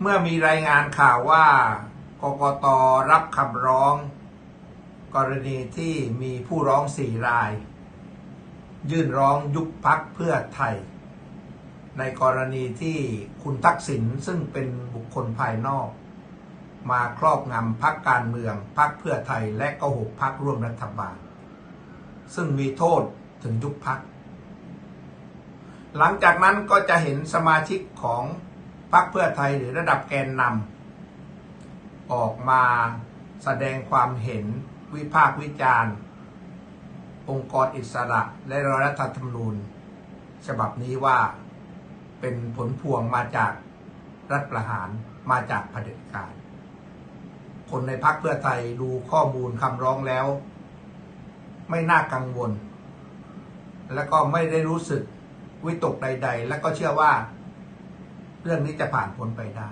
เมื่อมีรายงานข่าวว่ากกตรับคำร้อง กรณีที่มีผู้ร้องสี่ราย ยื่นร้องยุบพักเพื่อไทย ในกรณีที่คุณทักษิณซึ่งเป็นบุคคลภายนอก มาครอบงำพักการเมืองพักเพื่อไทยและก็หกพักร่วมรัฐบาล ซึ่งมีโทษถึงยุบพัก หลังจากนั้นก็จะเห็นสมาชิกของ พรรคเพื่อไทยหรือระดับแกนนำออกมาแสดงความเห็นวิพากษ์วิจารณ์ องค์กรอิสระและรัฐธรรมนูญ ฉบับนี้ว่าเป็นผลพวงมาจากรัฐประหารมาจากเผด็จการ คนในพรรคเพื่อไทยดูข้อมูลคำร้องแล้ว ไม่น่ากังวล และก็ไม่ได้รู้สึกวิตกใด ๆ และก็เชื่อว่า เรื่องนี้จะผ่านพ้นไปได้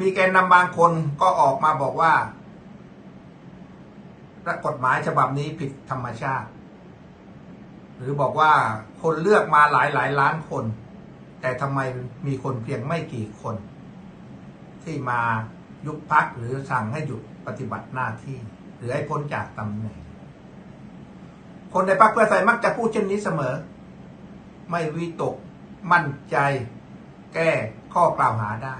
มีแกนนำบางคนก็ออกมาบอกว่ากฎหมายฉบับนี้ผิดธรรมชาติ หรือบอกว่าคนเลือกมาหลายหลายล้านคน แต่ทำไมมีคนเพียงไม่กี่คน ที่มายุบพักหรือสั่งให้หยุดปฏิบัติหน้าที่ หรือให้พ้นจากตำแหน่งคนในพรรคเพื่อไทยมักจะพูดเช่นนี้เสมอ ไม่วิตกมั่นใจ แก้ข้อกล่าวหาได้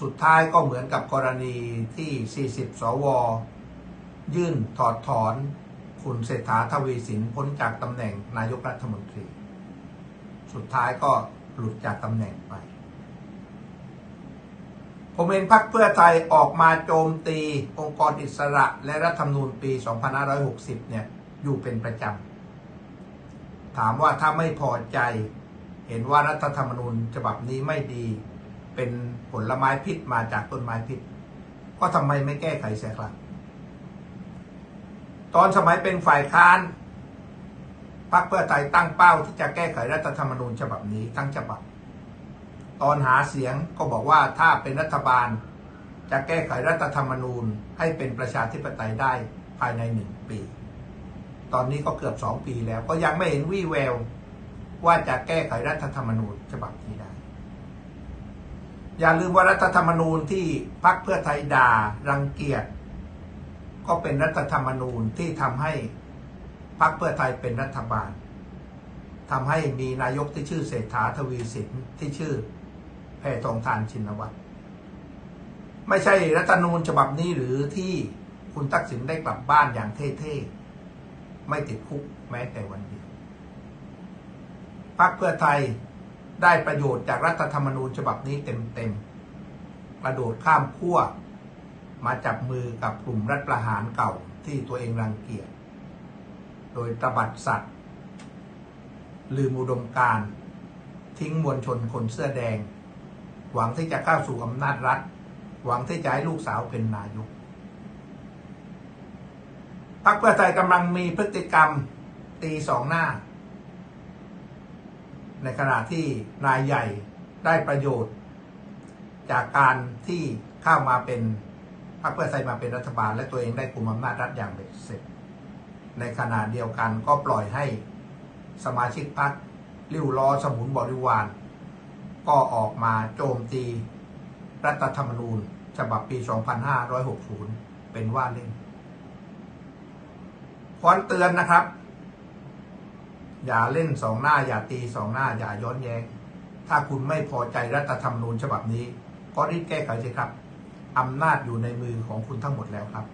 สุดท้ายก็เหมือนกับกรณีที่ 40 สว ยื่นถอดถอนคุณเศรษฐาทวีสินพ้นจากตำแหน่งนายกรัฐมนตรี สุดท้ายก็หลุดจากตำแหน่งไป ผมเห็นพรรคเพื่อไทยออกมาโจมตีองค์กรอิสระและรัฐธรรมนูญปี 2560 เนี่ยอยู่เป็นประจำ ถามว่าถ้าไม่พอใจ เห็นว่ารัฐธรรมนูญฉบับนี้ไม่ดี เป็นผลไม้พิษมาจากต้นไม้พิษ ก็ทำไมไม่แก้ไขเสียครับ ตอนสมัยเป็นฝ่ายค้านพรรคเพื่อไทยตั้งเป้าที่จะแก้ไขรัฐธรรมนูญฉบับนี้ทั้งฉบับ ตอนหาเสียงก็บอกว่าถ้าเป็นรัฐบาล จะแก้ไขรัฐธรรมนูญให้เป็นประชาธิปไตยได้ภายในหนึ่งปี ตอนนี้ก็เกือบสองปีแล้วก็ยังไม่เห็นวี่แวว ว่าจะแก้ไขรัฐธรรมนูญฉบับนี้ได้ อย่าลืมว่ารัฐธรรมนูญที่พรรคเพื่อไทยด่ารังเกียจก็เป็นรัฐธรรมนูญที่ทำให้พรรคเพื่อไทยเป็นรัฐบาลทำให้มีนายกที่ชื่อเศรษฐาทวีสินที่ชื่อแพทองทานชินวัตรไม่ใช่รัฐธรรมนูญฉบับนี้หรือที่คุณทักษิณได้กลับบ้านอย่างเท่ๆ ไม่ติดคุกแม้แต่วันเดียว พรรคเพื่อไทยได้ประโยชน์จากรัฐธรรมนูญฉบับนี้เต็มๆกระโดดข้ามขั้วมาจับมือกับกลุ่มรัฐประหารเก่าที่ตัวเองรังเกียจ โดยตบัดสัตว์ ลืมอุดมการทิ้งมวลชนคนเสื้อแดง หวังที่จะเข้าสู่อำนาจรัฐ หวังที่จะให้ลูกสาวเป็นนายกพรรคเพื่อไทยกำลังมีพฤติกรรมตีสองหน้า ในขณะที่นายใหญ่ได้ประโยชน์ จากการที่เข้ามาเป็นพรรคเพื่อไทยมาเป็นรัฐบาล และตัวเองได้คุมอำนาจรัฐอย่างเบ็ดเสร็จ ในขณะเดียวกันก็ปล่อยให้สมาชิกพรรคริ้วล้อสมุนบริวาร ก็ออกมาโจมตีรัฐธรรมนูญ ฉบับปี 2560 เป็นว่าเล่นขอเตือนนะครับ อย่าเล่นสองหน้า อย่าตีสองหน้า อย่าย้อนแย้ง ถ้าคุณไม่พอใจรัฐธรรมนูญฉบับนี้ ก็รีบแก้ไขสิครับอำนาจอยู่ในมือของคุณทั้งหมดแล้วครับ